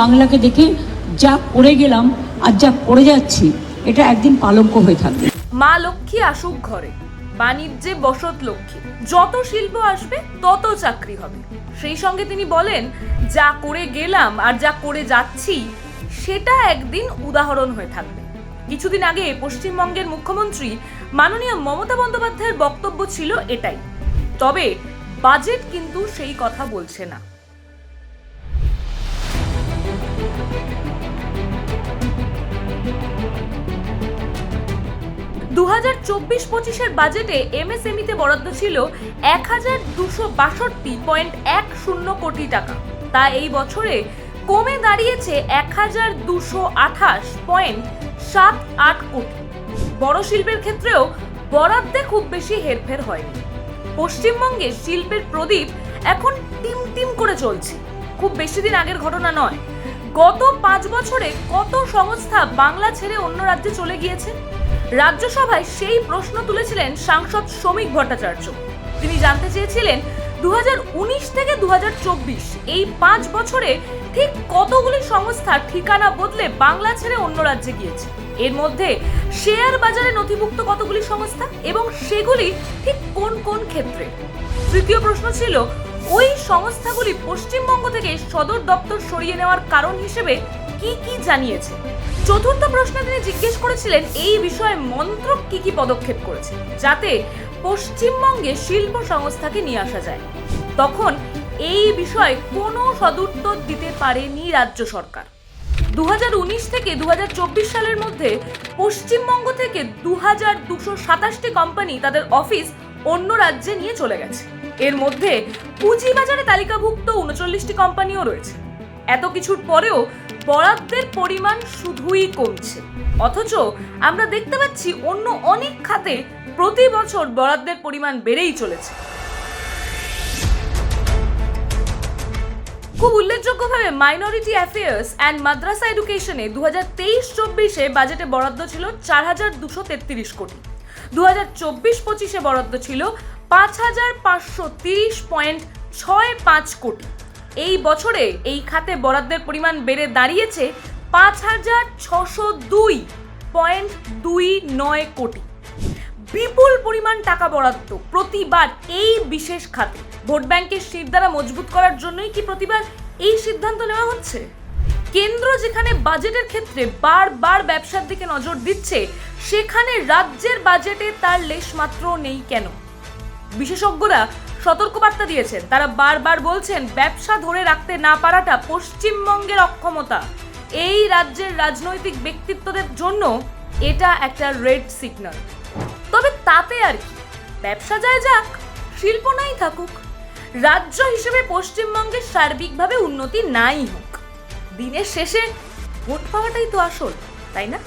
বাংলাকে দেখে যা করে গেলাম আর যা করে যাচ্ছি, এটা একদিন পালঙ্ক হয়ে থাকবে। মা লক্ষ্মী আসুক ঘরে, বাণিজ্যে বসত লক্ষ্মী। যত শিল্প আসবে, তত চাকরি হবে। সেই সঙ্গে তিনি বলেন, যা করে গেলাম আর যা করে যাচ্ছি, সেটা একদিন উদাহরণ হয়ে থাকবে। কিছুদিন আগে পশ্চিমবঙ্গের মুখ্যমন্ত্রী মাননীয় মমতা বন্দ্যোপাধ্যায়ের বক্তব্য ছিল এটাই। তবে বাজেট কিন্তু সেই কথা বলছে না। হাজার চব্বিশ পঁচিশের বাজেটে এমএসএমইতে বরাদ্দ ছিল এক হাজার দুশো বাষট্টি পয়েন্ট এক শূন্য কোটি টাকা। তা এই বছরে কমে দাঁড়িয়েছে এক হাজার দুশো আঠাশ পয়েন্ট সাত আট কোটি। বড় শিল্পের ক্ষেত্রেও বরাদ্দে খুব বেশি হেরফের হয়নি। পশ্চিমবঙ্গে শিল্পের প্রদীপ এখন টিম টিম করে চলছে। খুব বেশি দিন আগের ঘটনা নয়। গত পাঁচ বছরে কত সংস্থা বাংলা ছেড়ে অন্য রাজ্যে চলে গিয়েছে? রাজ্যসভায় সেই প্রশ্ন তুলেছিলেন সাংসদ শ্রমিক ভট্টাচার্য। তিনি জানতে চেয়েছিলেন দু হাজার উনিশ থেকে দু হাজার চব্বিশ, এই পাঁচ বছরে ঠিক কতগুলি সংস্থা ঠিকানা বদলে বাংলা ছেড়ে অন্য রাজ্যে গিয়েছে? এর মধ্যে শেয়ার বাজারে নথিভুক্ত কতগুলি সংস্থা এবং সেগুলি ঠিক কোন কোন ক্ষেত্রে? তৃতীয় প্রশ্ন ছিল, ওই সংস্থাগুলি পশ্চিমবঙ্গ থেকে সদর দপ্তর সরিয়ে নেওয়ার কারণ হিসেবে কি কি জানিয়েছে? চতুর্থ প্রশ্নে তিনি জিজ্ঞেস করেছিলেন, এই বিষয়ে মন্ত্রক কি কি পদক্ষেপ করেছে, যাতে পশ্চিমবঙ্গে শিল্প সংস্থাকে নিয়ে আসা যায়। তখন এই বিষয়ে কোনো সদুত্তর দিতে পারেনি রাজ্য সরকার। দু থেকে দু সালের মধ্যে পশ্চিমবঙ্গ থেকে দু হাজার দুশো সাতাশটি কোম্পানি তাদের অফিস অন্য রাজ্যে নিয়ে চলে গেছে। এর মধ্যে পুঁজিবাজারে তালিকাভুক্ত উনচল্লিশটি কোম্পানিও রয়েছে। এত কিছুর পরেও বরাদ্দের পরিমাণ শুধুই কমছে। অথচ আমরা দেখতে পাচ্ছি অন্য অনেক খাতে প্রতি বছর বরাদ্দের পরিমাণ বেড়েই চলেছে। খুব উল্লেখযোগ্যভাবে মাইনরিটি অ্যাফেয়ার্স অ্যান্ড মাদ্রাসা এডুকেশনে দু হাজার তেইশ চব্বিশে বাজেটে বরাদ্দ ছিল চার হাজার দুশো তেত্রিশ কোটি। দু হাজার চব্বিশ পঁচিশে বরাদ্দ ছিল পাঁচ হাজার পাঁচশো তিরিশ পয়েন্ট ছয় পাঁচ কোটি। এই বছরে এই খাতে বরাদ্দের পরিমাণ বেড়ে দাঁড়িয়েছে পাঁচ হাজার ছশো দুই পয়েন্ট দুই নয় কোটি। বিপুল পরিমাণ টাকা বরাদ্দ প্রতিবার এই বিশেষ খাতে। ভোট ব্যাংকের সিট দ্বারা মজবুত করার জন্যই কি প্রতিবার এই সিদ্ধান্ত নেওয়া হচ্ছে? কেন্দ্র যেখানে বাজেটের ক্ষেত্রে বারবার ব্যবসার দিকে নজর দিচ্ছে, সেখানে রাজ্যের বাজেটে তার লেশমাত্র নেই কেন? বিশেষজ্ঞরা সতর্কবার্তা দিয়েছেন। তারা বারবার বলছেন, ব্যবসা ধরে রাখতে না পারাটা পশ্চিমবঙ্গের অক্ষমতা। এই রাজ্যের রাজনৈতিক ব্যক্তিত্বদের জন্য এটা একটা রেড সিগন্যাল তবে তাতে আর কি? ব্যবসা যায় যাক, শিল্প নাই থাকুক। রাজ্য হিসেবে পশ্চিমবঙ্গের সার্বিকভাবে উন্নতি নাই হোক। দিনের শেষে ভোট পাওয়াটাই তো আসল, তাই না?